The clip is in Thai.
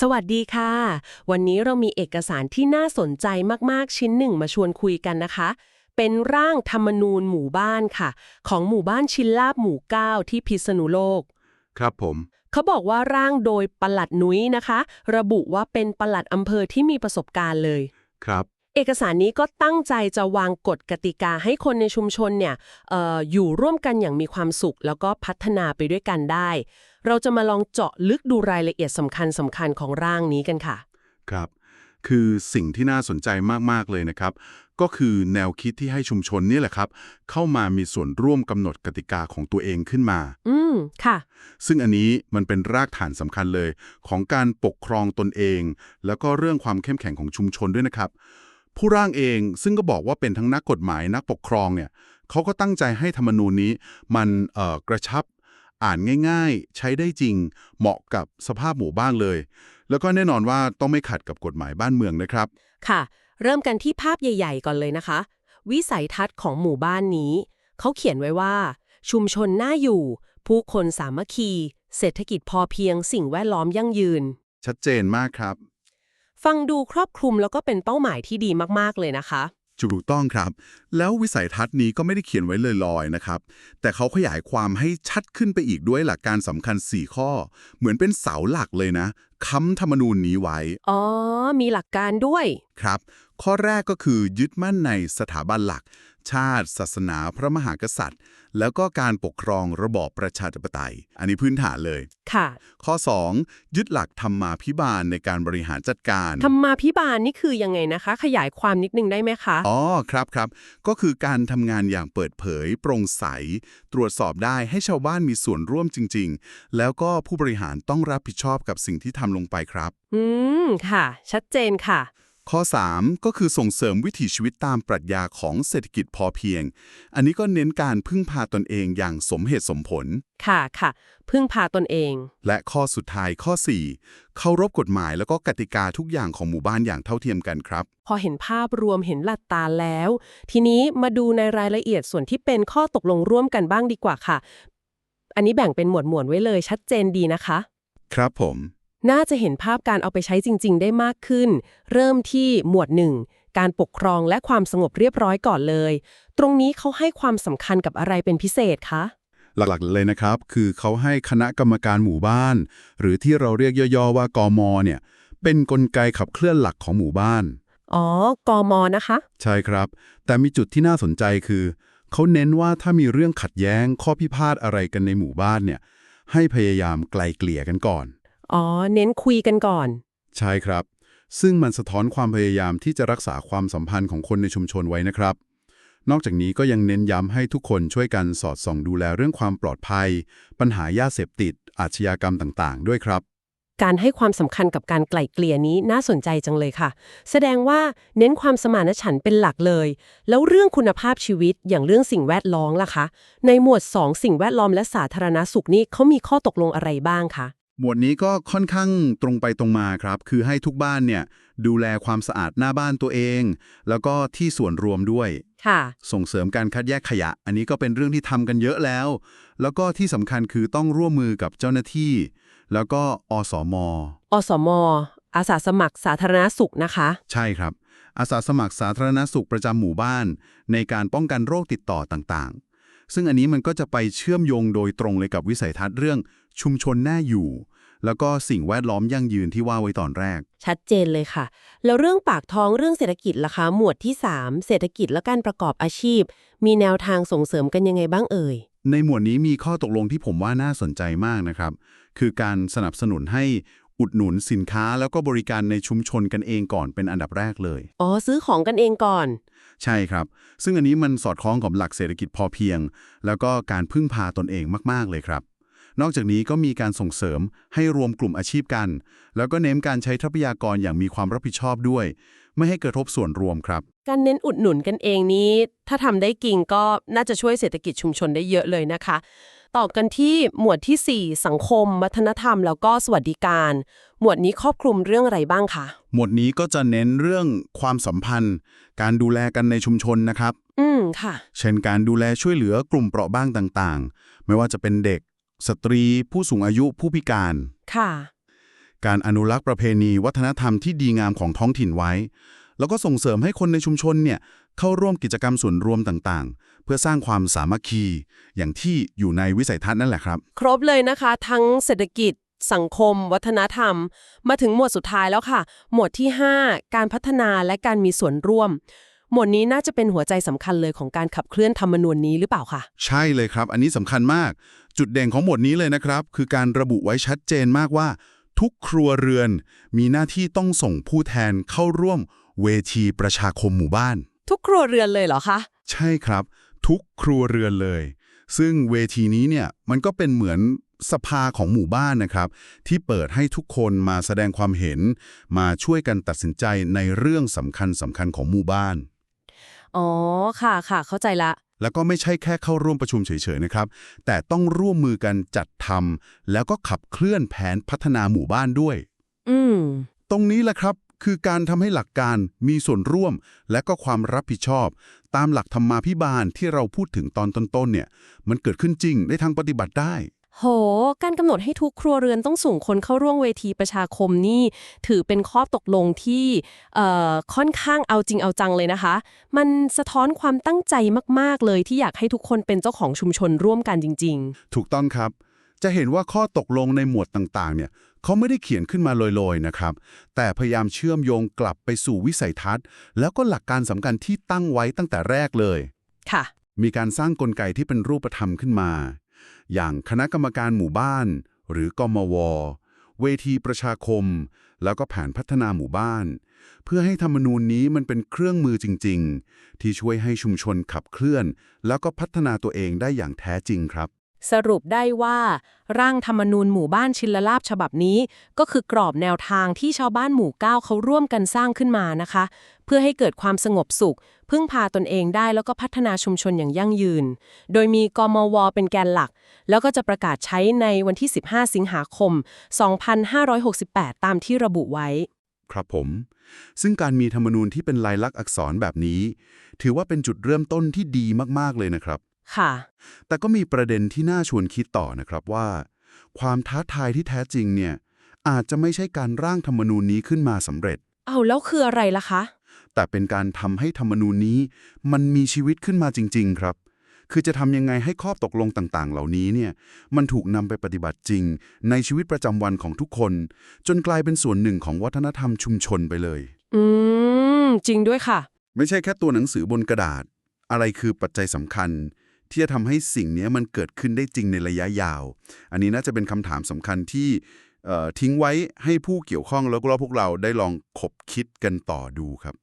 สวัสดีค่ะ วันนี้เรามีเอกสารที่น่าสนใจมากๆชิ้นหนึ่งมาชวนคุยกันนะคะ เป็นร่างธรรมนูญหมู่บ้านค่ะ ของหมู่บ้านชินลาบหมู่เก้าที่พิษณุโลก ครับผม เขาบอกว่าร่างโดยปลัดนุ้ยนะคะ ระบุว่าเป็นปลัดอำเภอที่มีประสบการณ์เลย ครับ เอกสารนี้ก็ตั้งใจจะวางกฎกติกาให้คนในชุมชนเนี่ยเอออยู่ร่วมกันอย่างมีความสุข แล้วก็พัฒนาไปด้วยกันได้ เราจะมาลองเจาะลึกดูรายละเอียดสำคัญสำคัญของร่างนี้กันค่ะ ครับ คือสิ่งที่น่าสนใจมาก ๆ เลยนะครับ ก็คือแนวคิดที่ให้ชุมชนนี่แหละครับ เข้ามามีส่วนร่วมกำหนดกติกาของตัวเองขึ้นมา อืม ค่ะ ซึ่งอันนี้มันเป็นรากฐานสำคัญเลย ของการปกครองตนเอง แล้วก็เรื่องความเข้มแข็งของชุมชนด้วยนะครับ ผู้ร่างเองซึ่งก็บอกว่าเป็นทั้งนักกฎหมายนักปกครองเนี่ยเขาก็ตั้งใจให้ธรรมนูญนี้ มันเอ่อกระชับ อ่านง่ายๆ ใช้ได้จริง เหมาะกับสภาพหมู่บ้านเลย แล้วก็แน่นอนว่าต้องไม่ขัดกับกฎหมายบ้านเมืองนะครับ ค่ะ เริ่มกันที่ภาพใหญ่ ๆ ก่อนเลยนะคะ วิสัยทัศน์ของหมู่บ้านนี้ เขาเขียนไว้ว่า ชุมชนน่าอยู่ ผู้คนสามัคคี เศรษฐกิจพอเพียงสิ่งแวดล้อมยั่งยืน ชัดเจนมากครับ ฟังดูครอบคลุมแล้วก็เป็นเป้าหมายที่ดีมากๆเลยนะคะ ถูกต้องครับ แล้ววิสัยทัศน์นี้ก็ไม่ได้เขียนไว้ลอยๆนะครับ แต่เขาขยายความให้ชัดขึ้นไปอีกด้วยหลักการสำคัญ 4 ข้อ เหมือนเป็นเสาหลักเลยนะ ค้ำธรรมนูญนี้ไว้ อ๋อ มีหลักการด้วย ครับ ข้อแรกก็คือยึดมั่นในสถาบันหลัก ชาติ ศาสนาพระมหากษัตริย์ แล้วก็การปกครองระบอบประชาธิปไตย อันนี้พื้นฐานเลย ค่ะ ข้อ 2 ยึดหลักธรรมาภิบาลในการบริหารจัดการ ธรรมาพิบาลนี่คือยังไงนะคะ ขยายความนิดนึงได้ไหมคะ อ๋อ ครับครับ ก็คือการทำงานอย่างเปิดเผย โปร่งใส ตรวจสอบได้ให้ชาวบ้านมีส่วนร่วมจริง ๆ แล้วก็ผู้บริหารต้องรับผิดชอบกับสิ่งที่ทำลงไปครับ อืม ค่ะ ชัดเจนค่ะ ข้อ 3 ก็คือส่งเสริมวิถีชีวิตตามปรัชญาของเศรษฐกิจพอเพียง อันนี้ก็เน้นการพึ่งพาตนเองอย่างสมเหตุสมผล ค่ะค่ะ พึ่งพาตนเอง และข้อสุดท้ายข้อ 4 เคารพกฎหมายแล้วก็กติกาทุกอย่างของหมู่บ้านอย่างเท่าเทียมกันครับ พอเห็นภาพรวมเห็นหลัดตาแล้ว ทีนี้มาดูในรายละเอียดส่วนที่เป็นข้อตกลงร่วมกันบ้างดีกว่าค่ะ อันนี้แบ่งเป็นหมวดหมวดไว้เลยชัดเจนดีนะคะ ครับผม น่าจะเห็นภาพการเอาไปใช้จริง ๆ ได้มากขึ้น เริ่มที่หมวดหนึ่งการปกครองและความสงบเรียบร้อยก่อนเลย ตรงนี้เขาให้ความสำคัญกับอะไรเป็นพิเศษคะ หลักๆเลยนะครับ คือเขาให้คณะกรรมการหมู่บ้าน หรือที่เราเรียกย่อๆว่ากมเนี่ย เป็นกลไกขับเคลื่อนหลักของหมู่บ้าน อ๋อ กมนะคะ ใช่ครับ แต่มีจุดที่น่าสนใจคือ เขาเน้นว่าถ้ามีเรื่องขัดแย้งข้อพิพาทอะไรกันในหมู่บ้านเนี่ย ให้พยายามไกลเกลี่ยกันก่อน อ๋อ เน้นคุยกันก่อน ใช่ครับ ซึ่งมันสะท้อนความพยายามที่จะรักษาความสัมพันธ์ของคนในชุมชนไว้นะครับ นอกจากนี้ก็ยังเน้นย้ำให้ทุกคนช่วยกันสอดส่องดูแลเรื่องความปลอดภัย ปัญหายาเสพติด อาชญากรรมต่างๆ ด้วยครับ การให้ความสำคัญกับการไกล่เกลี่ยนี้น่าสนใจจังเลยค่ะ แสดงว่าเน้นความสมานฉันท์เป็นหลักเลย แล้วเรื่องคุณภาพชีวิตอย่างเรื่องสิ่งแวดล้อมล่ะคะ ในหมวด 2 สิ่งแวดล้อมและสาธารณสุขนี่เขามีข้อตกลงอะไรบ้างคะ หมวดนี้ก็ค่อนข้างตรงไปตรงมาครับ คือให้ทุกบ้านเนี่ยดูแลความสะอาดหน้าบ้านตัวเอง แล้วก็ที่ส่วนรวมด้วย ค่ะ ส่งเสริมการคัดแยกขยะ อันนี้ก็เป็นเรื่องที่ทำกันเยอะแล้ว แล้วก็ที่สำคัญคือต้องร่วมมือกับเจ้าหน้าที่ แล้วก็อสม อสม อาสาสมัครสาธารณสุขนะคะ ใช่ครับ อาสาสมัครสาธารณสุขประจำหมู่บ้าน ในการป้องกันโรคติดต่อต่างๆ ซึ่งอันนี้มันก็จะไปเชื่อมโยงโดยตรงเลยกับวิสัยทัศน์เรื่อง ชุมชนน่าอยู่ แล้วก็สิ่งแวดล้อมยั่งยืนที่ว่าไว้ตอนแรก ชัดเจนเลยค่ะ แล้วเรื่องปากท้องเรื่องเศรษฐกิจล่ะคะ หมวดที่ 3 เศรษฐกิจและการประกอบอาชีพ มีแนวทางส่งเสริมกันยังไงบ้างเอ่ย ในหมวดนี้มีข้อตกลงที่ผมว่าน่าสนใจมากนะครับ คือการสนับสนุนให้อุดหนุนสินค้าแล้วก็บริการในชุมชนกันเองก่อนเป็นอันดับแรกเลย อ๋อ ซื้อของกันเองก่อน ใช่ครับ ซึ่งอันนี้มันสอดคล้องกับหลักเศรษฐกิจพอเพียง แล้วก็การพึ่งพาตนเองมาก ๆ เลยครับ นอกจากนี้ก็มีการส่งเสริมให้รวมกลุ่มอาชีพกัน แล้วก็เน้นการใช้ทรัพยากรอย่างมีความรับผิดชอบด้วย ไม่ให้กระทบส่วนรวมครับ การเน้นอุดหนุนกันเองนี้ ถ้าทำได้จริงก็น่าจะช่วยเศรษฐกิจชุมชนได้เยอะเลยนะคะ ต่อกันที่หมวดทีสี่4 สังคม วัฒนธรรม แล้วก็สวัสดิการ หมวดนี้ครอบคลุมเรื่องอะไรบ้างคะหมวดนี้ก็จะเน้นเรื่องความสัมพันธ์ การดูแลกันในชุมชนนะครับ อืมค่ะ เช่นการดูแลช่วยเหลือกลุ่มเปราะบางต่างๆ ไม่ว่าจะเป็นเด็ก สตรีผู้สูงอายุผู้พิการ ค่ะ การอนุรักษ์ประเพณีวัฒนธรรมที่ดีงามของท้องถิ่นไว้ แล้วก็ส่งเสริมให้คนในชุมชนเนี่ยเข้าร่วมกิจกรรมส่วนรวมต่างๆ เพื่อสร้างความสามัคคี อย่างที่อยู่ในวิสัยทัศน์นั่นแหละครับ ครบเลยนะคะ ทั้งเศรษฐกิจ สังคม วัฒนธรรม มาถึงหมวดสุดท้ายแล้วค่ะ หมวดที่ 5 การพัฒนาและการมีส่วนร่วม หมวดนี้น่าจะเป็นหัวใจสำคัญเลยของการขับเคลื่อนธรรมนูญนี้หรือเปล่าคะใช่เลยครับ อันนี้สำคัญมาก จุดเด่นของหมวดนี้เลยนะครับ คือการระบุไว้ชัดเจนมากว่า ทุกครัวเรือนมีหน้าที่ต้องส่งผู้แทนเข้าร่วมเวทีประชาคมหมู่บ้าน ทุกครัวเรือนเลยเหรอคะ ใช่ครับ ทุกครัวเรือนเลย ซึ่งเวทีนี้เนี่ยมันก็เป็นเหมือนสภาของหมู่บ้านนะครับ ที่เปิดให้ทุกคนมาแสดงความเห็น มาช่วยกันตัดสินใจในเรื่องสำคัญสำคัญของหมู่บ้าน อ๋อ ค่ะค่ะ เข้าใจละ แล้วก็ไม่ใช่แค่เข้าร่วมประชุมเฉยๆนะครับ แต่ต้องร่วมมือกันจัดทำแล้วก็ขับเคลื่อนแผนพัฒนาหมู่บ้านด้วย อืม ตรงนี้แหละครับคือการทำให้หลักการมีส่วนร่วม และก็ความรับผิดชอบ ตามหลักธรรมาภิบาลที่เราพูดถึงตอนต้นๆเนี่ย มันเกิดขึ้นจริงในทางปฏิบัติได้ โห การกำหนดให้ทุกครัวเรือนต้องส่งคนเข้าร่วมเวทีประชาคมนี่ ถือเป็นข้อตกลงที่เอ่อค่อนข้างเอาจริงเอาจังเลยนะคะ มันสะท้อนความตั้งใจมากๆเลยที่อยากให้ทุกคนเป็นเจ้าของชุมชนร่วมกันจริงถูกต้องครับ จะเห็นว่าข้อตกลงในหมวดต่างๆ เนี่ยเขาไม่ได้เขียนขึ้นมาลอยๆนะครับ แต่พยายามเชื่อมโยงกลับไปสู่วิสัยทัศน์ แล้วก็หลักการสำคัญที่ตั้งไว้ตั้งแต่แรกเลยๆค่ะ มีการสร้างกลไกที่เป็นรูปธรรมขึ้นมา อย่างคณะกรรมการหมู่บ้าน หรือกมว เวทีประชาคม แล้วก็แผนพัฒนาหมู่บ้าน เพื่อให้ธรรมนูญนี้มันเป็นเครื่องมือจริง ๆ ที่ช่วยให้ชุมชนขับเคลื่อน แล้วก็พัฒนาตัวเองได้อย่างแท้จริงครับ สรุปได้ว่า ร่างธรรมนูญหมู่บ้านชินลลาบฉบับนี้ ก็คือกรอบแนวทางที่ชาวบ้านหมู่เก้าเขาร่วมกันสร้างขึ้นมานะคะ เพื่อให้เกิดความสงบสุข พึ่งพาตนเองได้แล้วก็พัฒนาชุมชนอย่างยั่งยืน โดยมีกมวเป็นแกนหลัก แล้วก็จะประกาศใช้ในวันที่ 15 สิงหาคม 2568 ตามที่ระบุไว้ ครับผม ซึ่งการมีธรรมนูญที่เป็นลายลักษณ์อักษรแบบนี้ ถือว่าเป็นจุดเริ่มต้นที่ดีมากๆเลยนะครับ ค่ะ แต่ก็มีประเด็นที่น่าชวนคิดต่อนะครับว่า ความท้าทายที่แท้จริงเนี่ยอาจจะไม่ใช่การร่างธรรมนูญนี้ขึ้นมาสำเร็จ เอาแล้วคืออะไรล่ะคะ แต่เป็นการทำให้ธรรมนูญนี้ มันมีชีวิตขึ้นมาจริง ๆ ครับ คือจะทำยังไงให้ข้อตกลงต่างๆ เหล่านี้เนี่ยมันถูกนำไปปฏิบัติจริง ในชีวิตประจำวันของทุกคน จนกลายเป็นส่วนหนึ่งของวัฒนธรรมชุมชนไปเลย อืม จริงด้วยค่ะ ไม่ใช่แค่ตัวหนังสือบนกระดาษ อะไรคือปัจจัยสำคัญ ที่จะทำให้สิ่งนี้มันเกิดขึ้นได้จริงในระยะยาว อันนี้น่าจะเป็นคำถามสำคัญที่ทิ้งไว้ให้ผู้เกี่ยวข้องแล้วก็พวกเราได้ลองขบคิดกันต่อดูครับ